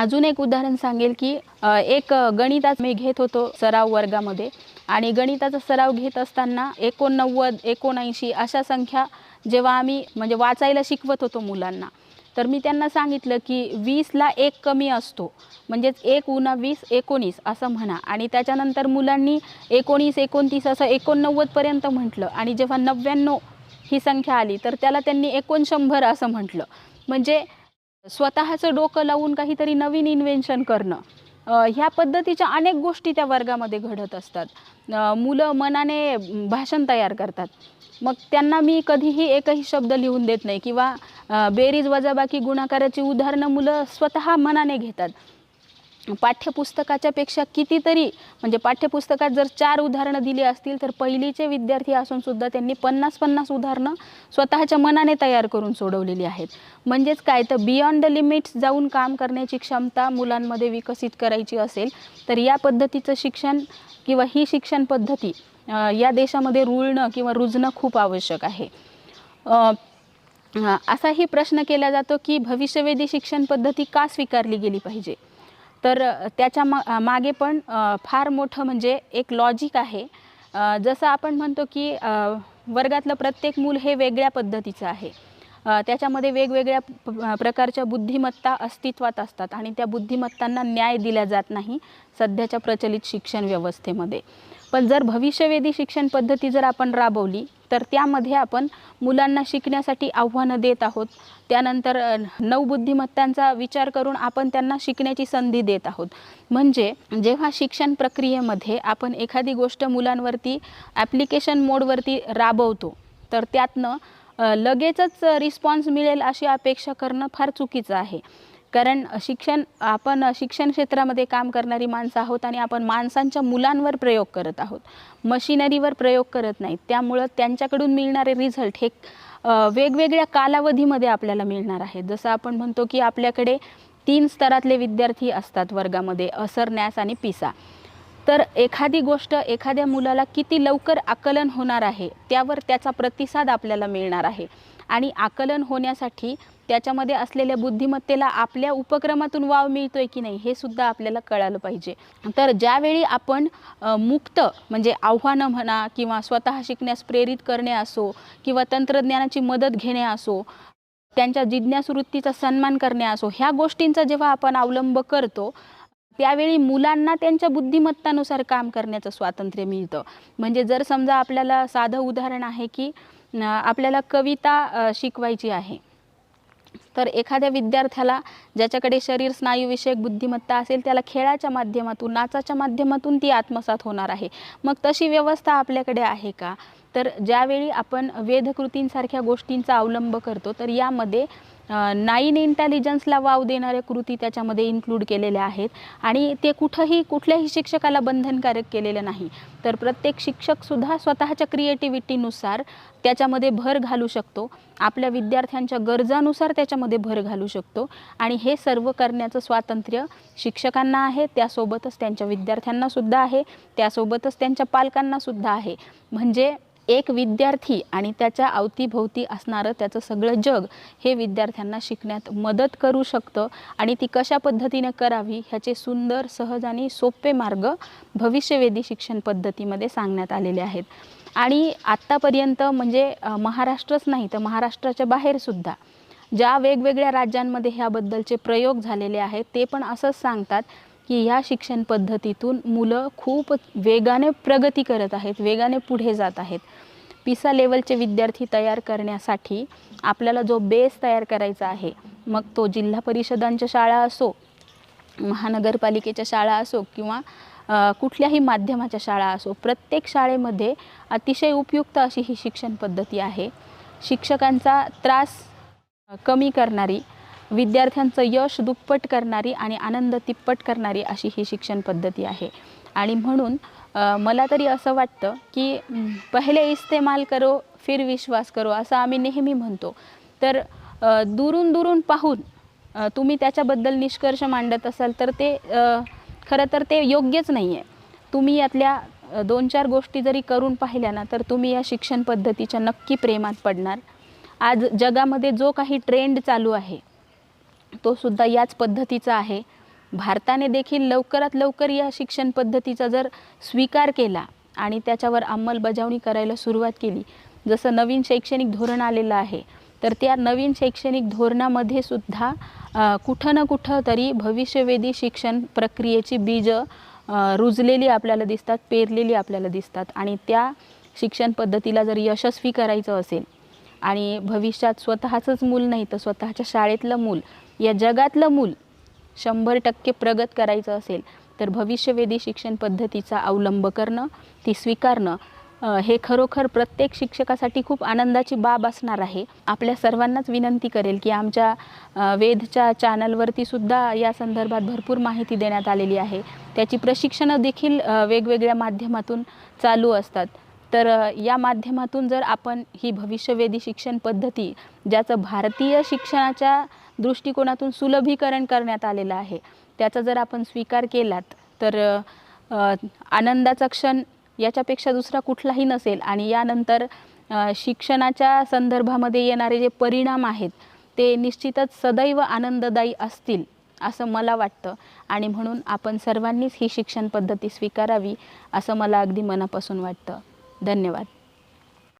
अजून एक उदाहरण सांगेल की एक गणिताच मी घेत होतो सराव वर्गामध्ये. आणि गणिताचा सराव घेत असताना एकोणनव्वद एकोणऐंशी अशा संख्या जेव्हा आम्ही म्हणजे वाचायला शिकवत होतो मुलांना. तर मी त्यांना सांगितलं की वीसला एक कमी असतो. म्हणजेच एक उना वीस एकोणीस असं म्हणा. आणि त्याच्यानंतर मुलांनी एकोणीस एकोणतीस असं एकोणनव्वदपर्यंत म्हटलं. आणि जेव्हा नव्याण्णव ही संख्या आली तर त्याला त्यांनी एकोणशंभर असं म्हटलं. म्हणजे स्वतःचं डोकं लावून काहीतरी नवीन इन्व्हेन्शन करणं. ह्या पद्धतीच्या अनेक गोष्टी त्या वर्गामध्ये घडत असतात. मुलं मनाने भाषण तयार करतात. मग त्यांना मी कधीही एकही शब्द लिहून देत नाही किंवा बेरीज वजाबाकी गुणाकाराची उदाहरणं मुलं स्वतः मनाने घेतात. पाठ्यपुस्तकाच्या पेक्षा कितीतरी म्हणजे पाठ्यपुस्तकात जर चार उदाहरणं दिली असतील तर पहिलीचे विद्यार्थी असून सुद्धा त्यांनी पन्नास पन्नास उदाहरणं स्वतःच्या मनाने तयार करून सोडवलेली आहेत. म्हणजेच काय? तर बियॉन्ड द लिमिट्स जाऊन काम करण्याची क्षमता मुलांमध्ये विकसित करायची असेल तर या पद्धतीचं शिक्षण किंवा ही शिक्षण पद्धती या देशामध्ये रुळणं किंवा रुजणं खूप आवश्यक आहे. असाही प्रश्न केला जातो की भविष्यवेधी शिक्षण पद्धती का स्वीकारली गेली पाहिजे? तर त्याच्या मा मागे पण फार मोठं म्हणजे एक लॉजिक आहे. जसं आपण म्हणतो की वर्गातलं प्रत्येक मूल हे वेगळ्या पद्धतीचं आहे. त्याच्यामध्ये वेगवेगळ्या प्रकारच्या बुद्धिमत्ता अस्तित्वात असतात आणि त्या बुद्धिमत्तांना न्याय दिला जात नाही सध्याच्या प्रचलित शिक्षण व्यवस्थेमध्ये. पण जर भविष्यवेधी शिक्षण पद्धती जर आपण राबवली तर त्यामध्ये आपण मुलांना शिकण्यासाठी आव्हानं देत आहोत. त्यानंतर नवबुद्धिमत्तांचा नऊ बुद्धिमत्तांचा विचार करून आपण त्यांना शिकण्याची संधी देत आहोत. म्हणजे जेव्हा शिक्षण प्रक्रियेमध्ये आपण एखादी गोष्ट मुलांवरती ॲप्लिकेशन मोडवरती राबवतो तर त्यातनं लगेचच रिस्पॉन्स मिळेल अशी अपेक्षा करणं फार चुकीचं आहे. कारण शिक्षण आपण शिक्षण क्षेत्रामध्ये काम करणारी माणसं आहोत आणि आपण माणसांच्या मुलांवर प्रयोग करत आहोत. मशिनरीवर प्रयोग करत नाहीत. त्यामुळं त्यांच्याकडून मिळणारे रिझल्ट हे वेगवेगळ्या कालावधीमध्ये आपल्याला मिळणार आहेत जसं आपण म्हणतो की आपल्याकडे तीन स्तरातले विद्यार्थी असतात वर्गामध्ये असर न्यास आणि पिसा. तर एखादी गोष्ट एखाद्या मुलाला किती लवकर आकलन होणार आहे त्यावर त्याचा प्रतिसाद आपल्याला मिळणार आहे. आणि आकलन होण्यासाठी त्याच्यामध्ये असलेल्या बुद्धिमत्तेला आपल्या उपक्रमातून वाव मिळतोय की नाही हे सुद्धा आपल्याला कळालं पाहिजे. तर ज्यावेळी आपण मुक्त म्हणजे आव्हानं म्हणा किंवा स्वतः शिकण्यास प्रेरित करणे असो किंवा तंत्रज्ञानाची मदत घेणे असो त्यांच्या जिज्ञास वृत्तीचा सन्मान करणे असो ह्या गोष्टींचा जेव्हा आपण अवलंब करतो त्यावेळी मुलांना त्यांच्या बुद्धिमत्तानुसार काम करण्याचं स्वातंत्र्य मिळतं. म्हणजे जर समजा आपल्याला साधं उदाहरण आहे की आपल्याला कविता शिकवायची आहे. तर एखाद्या विद्यार्थ्याला ज्याच्याकडे शरीर स्नायूविषयक बुद्धिमत्ता असेल त्याला खेळाच्या माध्यमातून नाचाच्या माध्यमातून ती आत्मसात होणार आहे. मग तशी व्यवस्था आपल्याकडे आहे का? तर ज्यावेळी आपण वेदकृतींसारख्या गोष्टींचा अवलंब करतो तर यामध्ये नाईन इंटेलिजन्सला वाव देणाऱ्या कृती त्याच्यामध्ये इन्क्लूड केलेल्या आहेत. आणि ते कुठंही कुठल्याही शिक्षकाला बंधनकारक केलेलं नाही. तर प्रत्येक शिक्षकसुद्धा स्वतःच्या क्रिएटिव्हिटीनुसार त्याच्यामध्ये भर घालू शकतो. आपल्या विद्यार्थ्यांच्या गरजानुसार त्याच्यामध्ये भर घालू शकतो. आणि हे सर्व करण्याचं स्वातंत्र्य शिक्षकांना आहे. त्यासोबतच त्यांच्या विद्यार्थ्यांनासुद्धा आहे. त्यासोबतच त्यांच्या पालकांनासुद्धा आहे. म्हणजे एक विद्यार्थी आणि त्याच्या अवतीभोवती असणारं त्याचं सगळं जग हे विद्यार्थ्यांना शिकण्यात मदत करू शकतं आणि ती कशा पद्धतीने करावी ह्याचे सुंदर सहज आणि सोपे मार्ग भविष्यवेधी शिक्षण पद्धतीमध्ये सांगण्यात आलेले आहेत. आणि आत्तापर्यंत म्हणजे महाराष्ट्रच नाही तर महाराष्ट्राच्या बाहेरसुद्धा ज्या वेगवेगळ्या राज्यांमध्ये ह्याबद्दलचे प्रयोग झालेले आहेत ते पण असंच सांगतात की ह्या शिक्षण पद्धतीतून मुलं खूप वेगाने प्रगती करत आहेत वेगाने पुढे जात आहेत. पिसा लेवलचे विद्यार्थी तयार करण्यासाठी आपल्याला जो बेस तयार करायचा आहे मग तो जिल्हा परिषदांच्या शाळा असो महानगरपालिकेच्या शाळा असो किंवा कुठल्याही माध्यमाच्या शाळा असो प्रत्येक शाळेमध्ये अतिशय उपयुक्त अशी ही शिक्षण पद्धती आहे. शिक्षकांचा त्रास कमी करणारी विद्यार्थ्यांचं यश दुप्पट करणारी आणि आनंद तिप्पट करणारी अशी ही शिक्षण पद्धती आहे. आणि म्हणून मला तरी असं वाटतं की पहिले इस्तेमाल करो फिर विश्वास करो असं आम्ही नेहमी म्हणतो. तर दुरून दुरून पाहून तुम्ही त्याच्याबद्दल निष्कर्ष मांडत असाल तर ते खरं तर ते योग्यच नाही आहे तुम्ही यातल्या दोन चार गोष्टी जरी करून पाहिल्या ना तर तुम्ही या शिक्षण पद्धतीच्या नक्की प्रेमात पडणार. आज जगामध्ये जो काही ट्रेंड चालू आहे तो सुद्धा याच पद्धतीचा आहे. भारताने देखील लवकरात लवकर या शिक्षण पद्धतीचा जर स्वीकार केला आणि त्याच्यावर अंमलबजावणी करायला सुरुवात केली जसं नवीन शैक्षणिक धोरण आलेलं आहे तर त्या नवीन शैक्षणिक धोरणामध्ये सुद्धा कुठं ना कुठं तरी भविष्यवेधी शिक्षण प्रक्रियेची बीजं रुजलेली आपल्याला दिसतात पेरलेली आपल्याला दिसतात आणि त्या शिक्षण पद्धतीला जर यशस्वी करायचं असेल आणि भविष्यात स्वतःचंच मूल नाही तर स्वतःच्या शाळेतलं मूल या जगातलं मूल शंभर टक्के प्रगत करायचं असेल तर भविष्यवेधी शिक्षण पद्धतीचा अवलंब करणं ती स्वीकारणं हे खरोखर प्रत्येक शिक्षकासाठी खूप आनंदाची बाब असणार आहे. आपल्या सर्वांनाच विनंती करेल की आमच्या वेधच्या चॅनलवरती सुद्धा या संदर्भात भरपूर माहिती देण्यात आलेली आहे. त्याची प्रशिक्षणं देखील वेगवेगळ्या माध्यमातून चालू असतात. तर या माध्यमातून जर आपण ही भविष्यवेधी शिक्षण पद्धती ज्याचं भारतीय शिक्षणाच्या दृष्टिकोनातून सुलभीकरण करण्यात आलेलं आहे. त्याचा जर आपण स्वीकार केलात तर आनंदाचा क्षण याच्यापेक्षा दुसरा कुठलाही नसेल आणि यानंतर शिक्षणाच्या संदर्भामध्ये येणारे जे परिणाम आहेत ते निश्चितच सदैव आनंददायी असतील असं मला वाटतं. आणि म्हणून आपण सर्वांनीच ही शिक्षण पद्धती स्वीकारावी असं मला अगदी मनापासून वाटतं. धन्यवाद.